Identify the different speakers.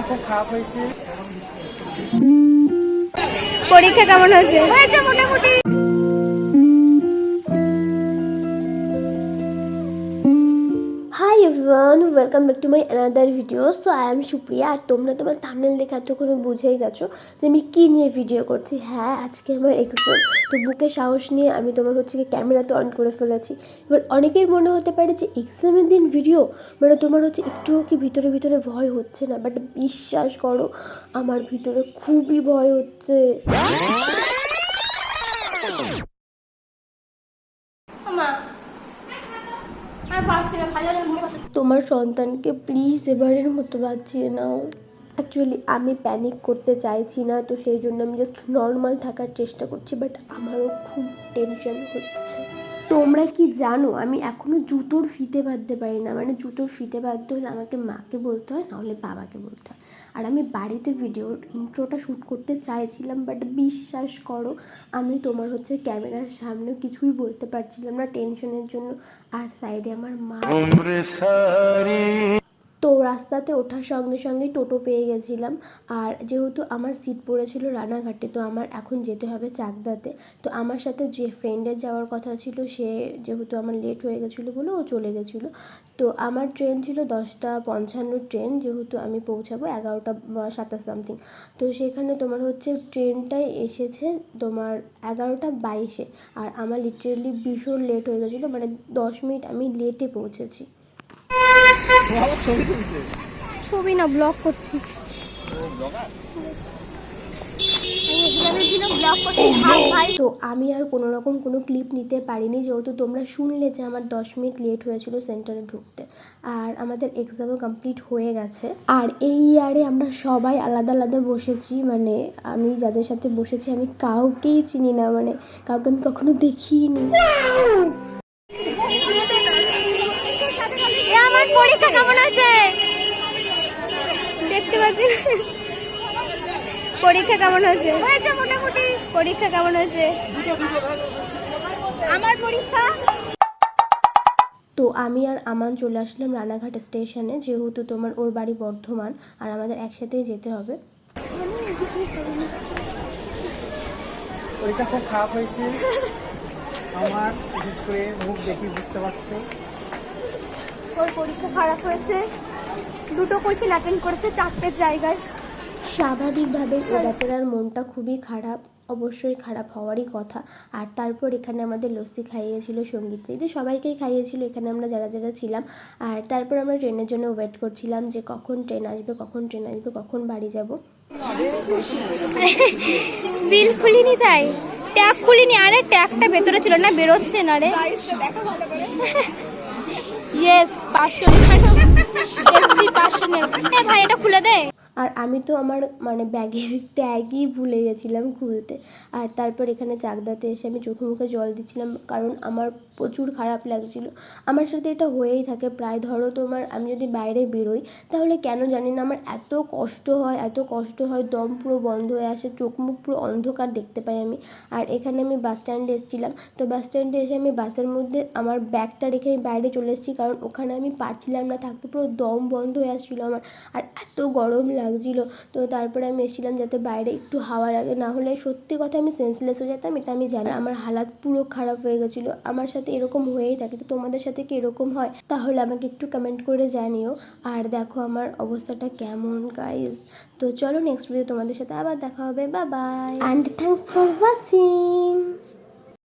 Speaker 1: শরীরটা খুব খারাপ হয়েছে।
Speaker 2: পরীক্ষা কেমন হয়েছে? হয়েছে মোটামুটি। Welcome back to my another video so I am Supriya আর তোমরা তোমার থামনেল দেখে এতক্ষণ বুঝেই গেছো যে আমি কী নিয়ে ভিডিও করছি। হ্যাঁ আজকে আমার এক্সাম তো বুকে সাহস নিয়ে আমি তোমার হচ্ছে কি ক্যামেরা তো অন করে ফেলেছি। এবার অনেকের মনে হতে পারে যে এক্সামের দিন ভিডিও মানে তোমার হচ্ছে একটুও কি ভিতরে ভিতরে ভয় হচ্ছে না? বাট বিশ্বাস করো, আমার ভিতরে খুবই ভয় হচ্ছে। তোমার সন্তানকে প্লিজ এবারের মতো বাঁচিয়ে নাও। অ্যাকচুয়ালি আমি প্যানিক করতে চাইছি না, তো সেই জন্য আমি জাস্ট নর্মাল থাকার চেষ্টা করছি বাট আমারও খুব টেনশন হচ্ছে। তোমরা কি জানো, আমি এখনও জুতোর ফিতে বাঁধতে পারি না মানে জুতোর ফিতে বাঁধতে হলে আমাকে মাকে বলতে হয় নাহলে বাবাকে বলতে হয়। আর আমি বাড়িতে ভিডিও ইন্ট্রোটা শ্যুট করতে চাইছিলাম বাট বিশ্বাস করো, আমি তোমার হচ্ছে ক্যামেরার সামনে কিছুই বলতে পারছিলাম না টেনশনের জন্য। আর সাইডে আমার মা তো রাস্তাতে ওঠার সঙ্গে সঙ্গে টোটো পেয়ে গেছিলাম। আর যেহেতু আমার সিট পড়েছিল রানাঘাটে, তো আমার এখন যেতে হবে চাকদাতে। তো আমার সাথে যে ফ্রেন্ডের যাওয়ার কথা ছিল, সে যেহেতু আমার লেট হয়ে গেছিল বলে ও চলে গেছিল। তো আমার ট্রেন ছিল দশটা পঞ্চান্ন ট্রেন যেহেতু আমি পৌঁছাবো এগারোটা সাতাশ সামথিং তো সেখানে তোমার হচ্ছে ট্রেনটাই এসেছে তোমার এগারোটা বাইশে। আর আমার লিটারেলি ভীষণ লেট হয়ে গেছিল মানে দশ মিনিট আমি লেটে পৌঁছেছি।
Speaker 1: ছবি
Speaker 2: না ব্লগ করছি। তো আমি আর কোনো রকম কোনো ক্লিপ নিতে পারিনি যেহেতু তোমরা শুনলে যে আমার দশ মিনিট লেট হয়েছিল সেন্টারে ঢুকতে। আর আমাদের এক্সামও কমপ্লিট হয়ে গেছে। আর এই ইয়ারে আমরা সবাই আলাদা আলাদা বসেছি মানে আমি যাদের সাথে বসেছি আমি কাউকেই চিনি না মানে কাউকে আমি কখনো দেখিনি আমার পরীক্ষা কেমন আছে দেখতে পাচ্ছি পরীক্ষা কেমন হয়েছে? হয়েছে মোটামুটি। পরীক্ষা কেমন হয়েছে? আমার পরীক্ষা? তো আমি আর আমান চলে আসলাম রানাঘাট স্টেশনে যেহেতু তোমার ওর বাড়ি বর্ধমান আর আমাদের একসাথেই যেতে হবে।
Speaker 1: পরীক্ষা খুব খারাপ হয়েছে। আমার বিশেষ করে মুখ দেখি বুঝতে পারছ।
Speaker 2: ওর পরীক্ষা খারাপ হয়েছে। দুটো কোচিং অ্যাটেন্ড করেছে চারটে জায়গায়। স্বাভাবিকভাবে ও মনটা খুবই খারাপ অবশ্যই খারাপ হওয়ারই কথা। আর তারপর এখানে আমাদের লস্যি খাইয়েছিল সংগীত। দিদি সবাইকেই খাইয়েছিল এখানে আমরা যারা যারা ছিলাম। আর তারপর আমরা ট্রেনের জন্য ওয়েট করছিলাম যে কখন ট্রেন আসবে কখন ট্রেন আসবে কখন বাড়ি যাব। সিল খুলিনি তাই? ট্যাগ খুলিনি। আরে ট্যাগটা ভেতরে ছিল না বেরোচ্ছে না রে। Yes, passion. আমি তো আমার মানে ব্যাগের ট্যাগই ভুলে গেছিলাম খুলতে। আর তারপর এখানে চাকদাতে এসে আমি চোখে মুখে জল দিচ্ছিলাম কারণ আমার প্রচুর খারাপ লাগছিল। আমার সাথে এটা হয়েই থাকে। প্রায় ধরো তোমার আমি যদি বাইরে বেরোই, তাহলে কেন জানি না আমার এত কষ্ট হয়, এত কষ্ট হয়, দম পুরো বন্ধ হয়ে আসে, চোখ মুখ পুরো অন্ধকার দেখতে পাই আমি। আর এখানে আমি বাস স্ট্যান্ডে এসেছিলাম। তো বাস স্ট্যান্ডে এসে আমি বাসের মধ্যে আমার ব্যাগটা রেখে আমি বাইরে চলে এসেছি কারণ ওখানে আমি পারছিলাম না, থাকতে পুরো দম বন্ধ হয়ে আসছিল আমার। আর এত গরম লাগছিল তো তারপরে আমি এসেছিলাম যাতে বাইরে একটু হাওয়া লাগে, না হলে সত্যি কথা আমি সেন্সলেস হয়ে যেতাম, এটা আমি জানি। আমার হালাত পুরো খারাপ হয়ে গেছিল। আমার সাথে এরকম হয়েই থাকে। তো তোমাদের সাথে কি এরকম হয়? তাহলে আমাকে একটু কমেন্ট করে জানিও। আর দেখো আমার অবস্থাটা কেমন গাইজ তো চলো নেক্সট ভিডিও তোমাদের সাথে আবার দেখা হবে। বা bye and thanks for watching